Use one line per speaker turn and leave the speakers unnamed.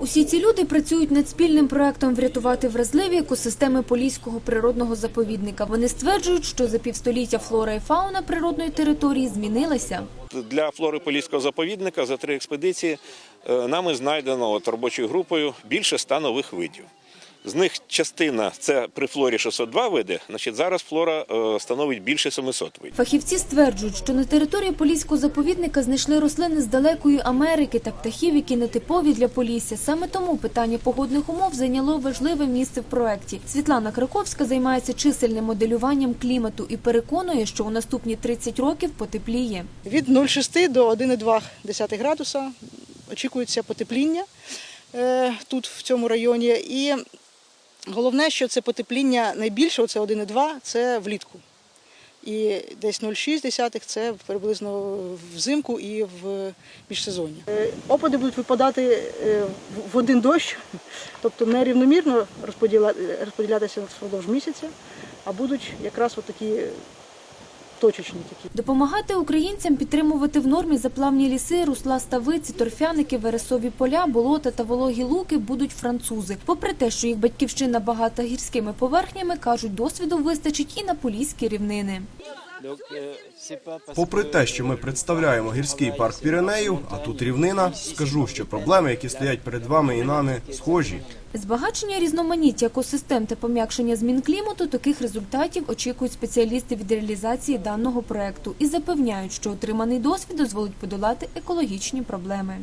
Усі ці люди працюють над спільним проектом врятувати вразливі екосистеми Поліського природного заповідника. Вони стверджують, що за півстоліття флора і фауна природної території змінилася.
Для флори Поліського заповідника за три експедиції е, нами знайдено от, робочою групою більше ста нових видів. З них частина це при флорі 602 види, значить зараз флора е, становить більше 700 видів.
Фахівці стверджують, що на території Поліського заповідника знайшли рослини з далекої Америки та птахів, які нетипові для Полісся. Саме тому питання погодних умов зайняло важливе місце в проекті. Світлана Краковська займається чисельним моделюванням клімату і переконує, що у наступні 30 років потепліє.
Від 0,6 до 1,2 градуса очікується потепління е, тут, в цьому районі. І головне, що це потепління найбільше, оце 1,2, це влітку. І десь 0,6 це приблизно взимку і в міжсезонні. Е, Опади будуть випадати е, в- один дощ, тобто не рівномірно розподіла- розподілятися впродовж місяця, а будуть якраз такі точечні такі.
Допомагати українцям підтримувати в нормі заплавні ліси, русла ставиці, торфяники, вересові поля, болота та вологі луки будуть французи. Попри те, що їх батьківщина багата гірськими поверхнями, кажуть, досвіду вистачить і на поліські рівнини.
Попри те, що ми представляємо гірський парк Піренеїв, а тут рівнина, скажу, що проблеми, які стоять перед вами і нами, схожі.
Збагачення різноманіття екосистем та пом'якшення змін клімату таких результатів очікують спеціалісти від реалізації даного проекту і запевняють, що отриманий досвід дозволить подолати екологічні проблеми.